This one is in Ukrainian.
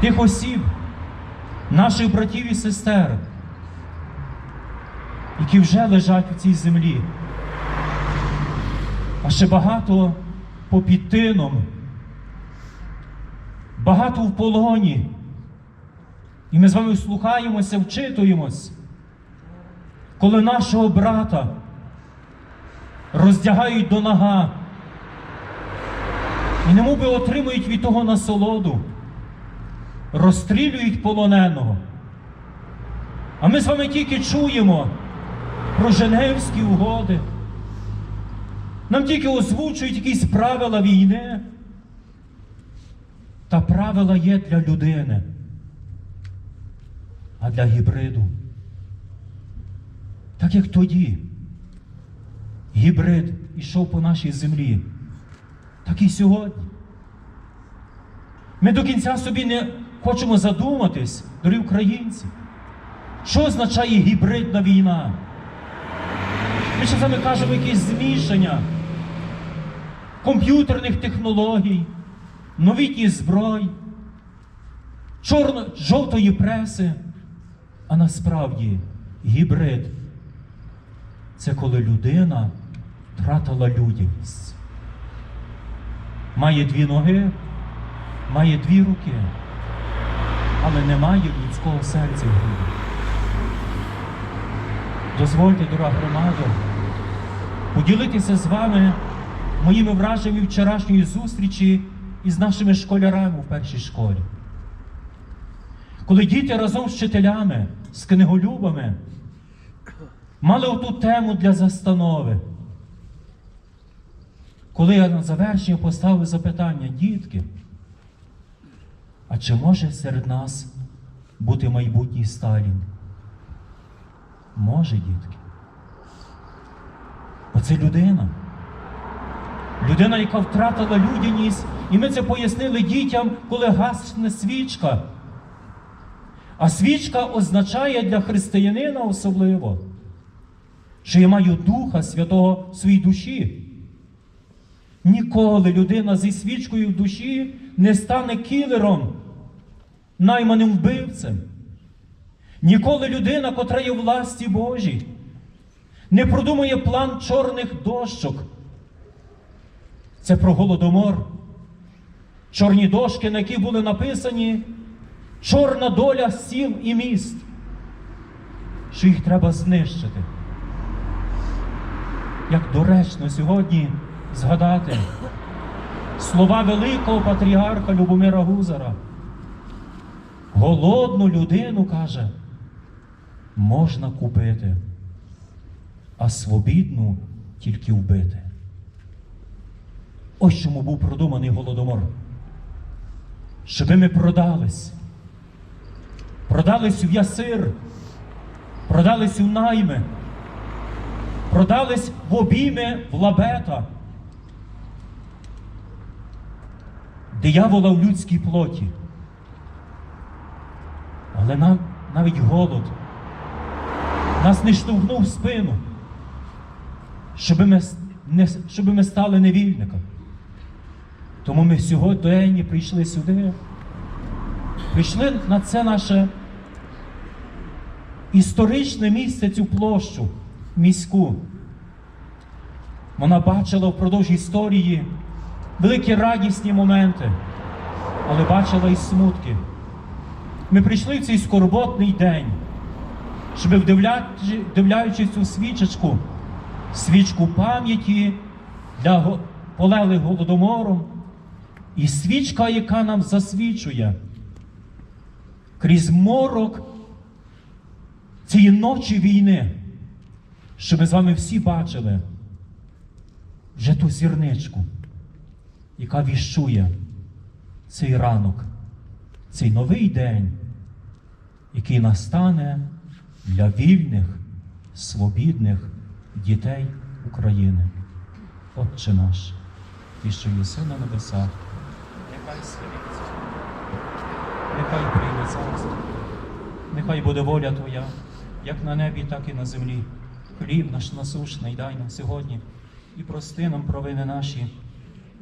тих осіб, наших братів і сестер, які вже лежать у цій землі, а ще багато попід тином, багато в полоні. І ми з вами слухаємося, вчитуємось, коли нашого брата роздягають до нога і немов би отримують від того насолоду, розстрілюють полоненого. А ми з вами тільки чуємо про Женевські угоди. Нам тільки озвучують якісь правила війни. Та правила є для людини, а для гібриду. Так як тоді гібрид ішов по нашій землі, так і сьогодні. Ми до кінця собі не хочемо задуматись, дорогі українці, що означає гібридна війна? Ми ще вами кажемо якесь змішання комп'ютерних технологій, новітніх зброй, чорно, жовтої преси. А насправді гібрид це коли людина втратила людяність. Має дві ноги, має дві руки, але не має людського серця в. Дозвольте, дорога громада, поділитися з вами моїми враженнями вчорашньої зустрічі із нашими школярами у першій школі. Коли діти разом з вчителями, з книголюбами мали оту тему для застанови. Коли я на завершення поставив запитання, дітки, а чи може серед нас бути майбутній Сталін? Може, дітки. Оце людина. Людина, яка втратила людяність, і ми це пояснили дітям, коли гасне свічка. А свічка означає для християнина особливо, що я маю Духа Святого в своїй душі. Ніколи людина зі свічкою в душі не стане кілером, найманим вбивцем. Ніколи людина, котра є власті Божій, не продумує план чорних дощок. Це про голодомор. Чорні дошки, на які були написані чорна доля сіл і міст, що їх треба знищити. Як доречно сьогодні згадати слова великого патріарха Любомира Гузара. Голодну людину, каже, можна купити, а свобідну тільки вбити. Ось чому був продуманий голодомор. Щоби ми продались. Продались в ясир, продались у найми, продались в обійми в лабета. Диявола в людській плоті. Але нам навіть голод нас не штовхнув в спину, щоб ми, не, щоб ми стали невільниками. Тому ми сьогодні прийшли сюди, прийшли на це наше історичне місце, цю площу міську. Вона бачила впродовж історії великі радісні моменти, але бачила і смутки. Ми прийшли в цей скорботний день, щоб, вдивляючись у свічечку, свічку пам'яті для полеглих голодомором, і свічка, яка нам засвічує крізь морок цієї ночі війни, щоб ми з вами всі бачили вже ту зірничку, яка віщує цей ранок, цей новий день, який настане для вільних, свобідних дітей України. Отче наш, ти, що єси на небесах, нехай святиться, нехай прийде царство, нехай буде воля Твоя, як на небі, так і на землі. Хліб наш насушний дай нам сьогодні і прости нам провини наші,